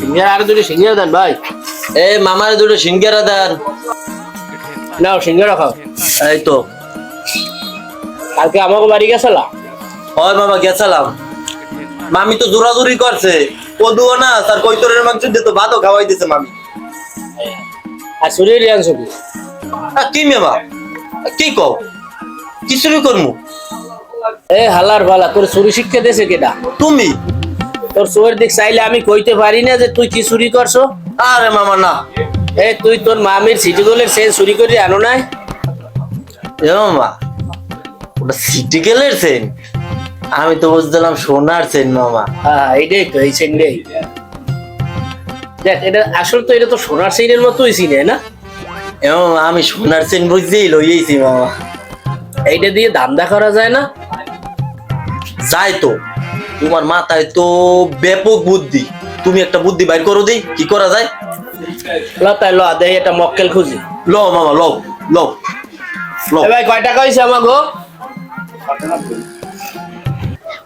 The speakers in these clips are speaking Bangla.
সিঙ্গারা আর দুটো সিঙ্গারা দেন ভাই। এ মামার দুটো সিঙ্গারা দেন। নাও সিঙ্গারা খাও। এই তো। কালকে আমাকে বাড়ি গেছিলা? হয় মামা গেছিলাম। মামি তো করছে। কদুও না তার কৈতরের মাংস দিয়ে তো ভাতও খাওয়াই দিছে মামি। আর শরীর আনছো কি কি মেমা? কি কও? কি শুরু করমু? এ হালার ভালা তোর চুরি শিক্ষা দিয়েছে কেটা তুমি? তোর চোরের দিক চাইলে আমি কইতে পারি না যে তুই কি চুরি করছ? আরে মামা না। এ তুই তোর মামির সিটি গোলের সেন চুরি করে আনো নাই? এ মামা ওটা সিটি গেলের সেন আমি তো বুঝলাম সোনার সেন মামা। হ্যাঁ এইটাই তো এই সেনটাই দেখ এটা আসল তো এটা তো সোনার সেনের মতোই চিনে না? এ মামা আমি সোনার চেন বুঝতেই লইয়েছি মামা। এইটা দিয়ে ধান্দা করা যায় না? যাই তো। তোমার মাথায় তো ব্যাপক বুদ্ধি। তুমি একটা বুদ্ধি বাইর করো দিই কি করা যায়? ল তাই ল দেই এটা মক্কেল খুঁজি। ল মামা ল ল ল। ভাই কয় টাকা হয়েছে আমাগো?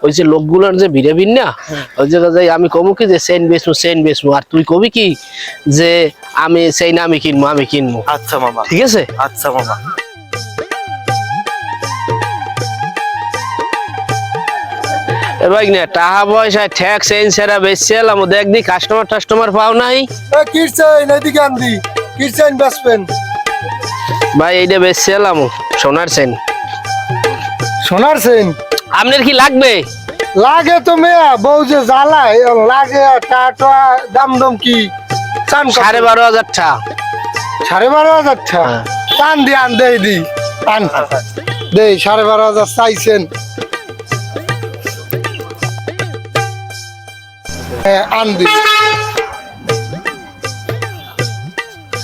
ওই যে লোকগুলোর যে ভিড়ে ভিড় না ওই জায়গায় যাই আমি কমু কি যে সেন বেচমু সেন বেচমু। আর তুই কবি কি যে আমি সেই না আমি কিনবো আমি কিনবো আচ্ছা মামা। ঠিক আছে? আচ্ছা মামা। ভাই না টাকা পয়সা ট্যাক্স সেরা দেখ দি কাস্টমার টাস্টমার পাও নাই। এদিকে আনদি ভাই এইটা সোনার সেন। সোনার সেন? আপনার কি লাগবে? লাগে তো মেয়া বউ যে জ্বালায় লাগে টাটা দাম দম কি? সাড়ে বারো হাজার টাকা সাড়ে বারো হাজার টাকা হ্যাঁ। টান দি আন দেই দি আন দেই সাড়ে বারো হাজার চাইছেন। আন দি।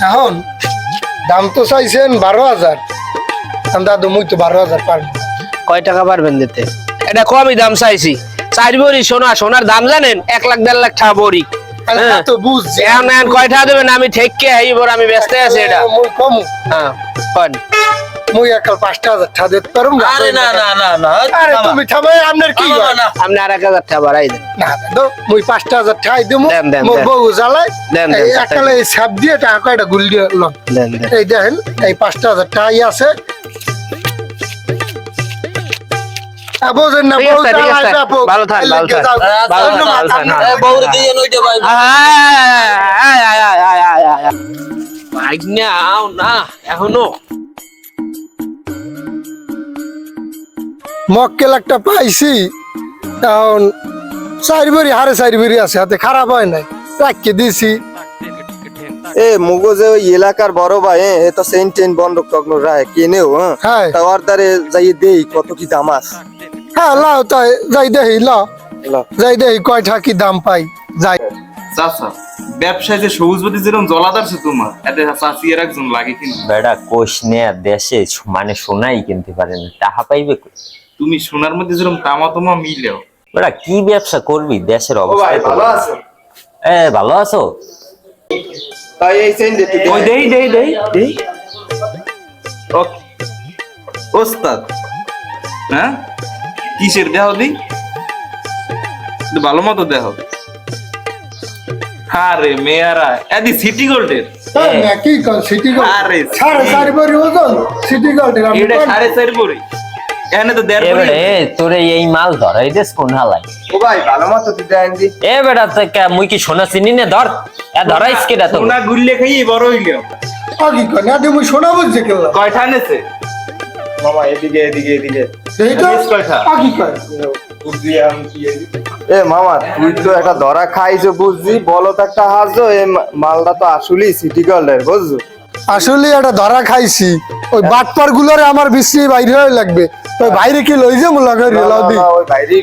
এখন দাম তো চাইছেন বারো হাজার। দাদু মুই তো বারো হাজার পারব। কয় টাকা পারবেন দিতে? এটা কমই দাম চাইছি। চার বড়ি সোনা সোনার দাম জানেন? এক লাখ দেড় লাখ টাকা বড়ি। হ্যাঁ। তো বুঝছি। এখন এখন কয় টাকা দেবেন? আমি এইবার আমি ব্যস্ত আছি এটা। মুই হ্যাঁ মুই একাল পাঁচটা হাজার টাকা দিতে পারুম না? আরে না না না না আরে তুমি থামাই আপনার কি মামা? না। আপনি আর এক হাজার টাকা বাড়াই দেন। না মুই পাঁচটা হাজার টাকা মোর। বউ জ্বালাই দেন, একালে এই দিয়ে টাকা কয়টা গুল দিয়ে লন? দেন দেন। এই দেখেন এই পাঁচটা হাজার টাকাই আছে। বোঝেন না বউ। ভালো থাক, ভালো থাক। ভালো থাক, বউরে দিয়ে নইতে ভাই। আয়, আয়, আয়, আয়, আয়, আয়। বাইক আও না এখনও। মক্কেল একটা পাইছি। এখন চারি বাড়ি হারে চারি বাড়ি আছে হাতে খারাপ হয় নাই। রাখিয়ে দিছি। এ মুগো যে ওই এলাকার বড় ভাই এ, তো সেন টেন বন্ধ টগ্ন রায় কিনেও হ্যাঁ। হ্যাঁ। তা দ্বারে যাই দেই কত কি দাম আস হ্যাঁ লাও তাই যাই দেহি ল যাই দেহি কয়টা কি দাম পাই যাই। চাচা ব্যবসায় যে সবুজবতী যেরকম জলাদারছে তোমার এতে চাষি একজন লাগে কিন্তু বেড়া কোষ নেয়া দেশে মানে সোনাই কিনতে পারে না টাকা পাইবে তুমি সোনার মধ্যে যেরকম তামা তোমা মিলেও। বেড়া কি ব্যবসা করবি? দেশের অবস্থা ভালো আছো? এ ভালো আছো? তাই এই সেন দে তুই দেই দেই দেই দেই। ওকে ওস্তাদ। হ্যাঁ? কিসের দেহ দি ভালো মতো দেহ। আরে মেয়ারা এদি সিটি গোল্ডের কি কর সিটি গোল্ড আরে সাড়ে চারি বাড়ি ওজন সিটি গোল্ডের এটা সাড়ে চার পরে এখানে তো দেড় এ পরে বেড়া এ তোরে এই মাল ধরাই দেস কোন হালাই ও ভাই ভালো মতো তুই দেন দি এ তো কে- মুই কি সোনা চিনি না? ধর এ ধরাইস কেডা তো সোনা গুললে খাই বড় হইল। আ, কি কর না তুমি শোনা বুঝছে কেলা। কয়টা নেছে মামা এদিকে এদিকে এদিকে। এইটা বেশ কয়টা? আ, কি কর এ মামা তুই তো একটা ধরা খাইছো বুঝছি বলো তো একটা হাজো এ মা- মালটা তো আসলেই সিটি গোল্ডের বুঝছ? আসলে এটা ধরা খাইছি। ওই বাটপার গুলোরে আমার বিশ্রী বাইরে লাগবে। ওই বাইরে কি লই যে লাগে দি ওই বাইরেই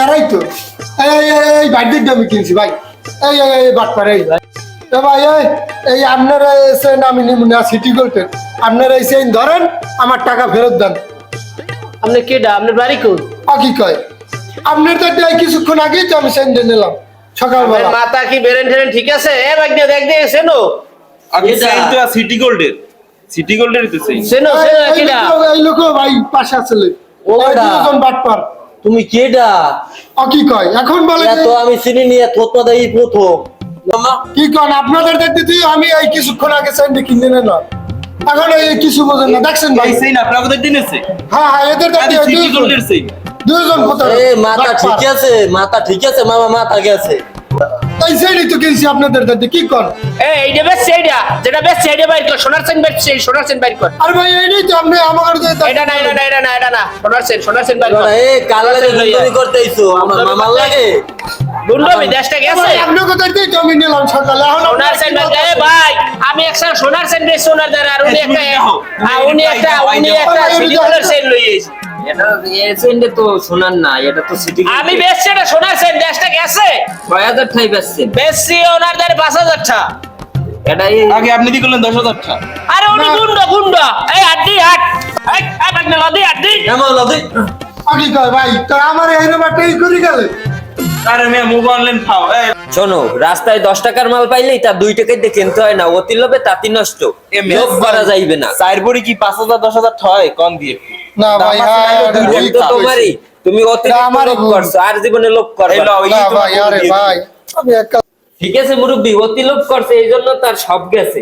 এরাই তো। এই এই এই, এই বাইরের দামি কিনছি ভাই। এই এই এই বাটপার এই ভাই। এ ভাই এই এই আপনারা এসে আমি নিব সিটি গোল্ডের আপনারা এসে ধরেন আমার টাকা ফেরত দেন। আপনি কেডা? আপনার বাড়ি কোন? কি কয়? আপনার তো কিছুক্ষণ আগেই তো আমি সেন্ডে নিলাম সকালবেলা। মাথা কি বেরেন ঠিক আছে? এ দেখ দিয়ে সেনো আমি সিটি গোল্ডের সিটি গোল্ডেরই তো সেই সেনো সেনো এই এই লোক ভাই পাশে আসলে ওটা। দুজন বাটপার তুমি কেডা? আ কি কয়? এখন বলে তো এত আমি চিনি নিয়ে থতমা দেই প্রথম। কি কন? আপনাদের দেখতে তুই আমি এই কিছুক্ষণ আগে স্যান্ডি কিনে নিলাম এখন এই কিছু বোঝেন না। দেখছেন ভাই? সেই না আপনাদের দিনেছে হ্যাঁ হ্যাঁ এদের দেখতে দুজন সেইন কোথায় এ মাথা ঠিক আছে মাথা ঠিক আছে মামা মাথা গেছে। এই সেন্ডই তো কিনছি আপনাদের দেখতে কি এ এইটা বেশ সেইটা যেটা বেশ সেইটা বাইর কর সোনার সেন বেশ সেই সোনার সেন বাইর কর। আর ভাই এই তো আপনি আমার এটা না এটা না এটা না এটা না সোনার সেন সোনার সেন বাইর কর। এ কাল লাগে গুন্ডমি করতে আমার মামার লাগে। গুন্ডমি দেশটা গেছে। আপনি কোথায় দিয়ে জমি নিলাম সকালে। এখন সোনার সেন বাইর এ ভাই আমি একটা সোনার সেন বেশ সোনার দ্বারা আর উনি একটা উনি একটা উনি একটা সিলিকনের সেন লই এসেছে। এটা এসেন্ডে তো শোনার না এটা তো সিটি আমি বেশছি এটা সোনার সেন দেশটা গেছে। ছয় হাজার ঠাই বেচছেন। বেশছি ওনার দ্বারা পাঁচ হাজার টা এটা আগে আপনি দি করলেন দশ হাজার টাকা আরে উনি গুন্ড গুন্ড। এই আড্ডি হাট। এই এই লদি আড্ডি। কেমন লদি। আগে কয় ভাই তো আমার এই নাম্বারটা করে গেলে? আরে মেয়ে মুভ অনলাইন খাও। এই। শোনো রাস্তায় দশ টাকার মাল পাইলেই তার দুই টাকায় দিয়ে কিনতে হয় না অতি লোভে তাঁতি নষ্ট। লোভ করা যাইবে না। চার বড়ি কি পাঁচ হাজার দশ হাজার ঠয়? কম দিয়ে। না ভাই। তোমারই। তুমি অতিরিক্ত করছ আর জীবনে লোভ করবে না। ভাই আরে ঠিক আছে মুরব্বী অতি লোভ করছে এই জন্য তার সব গেছে।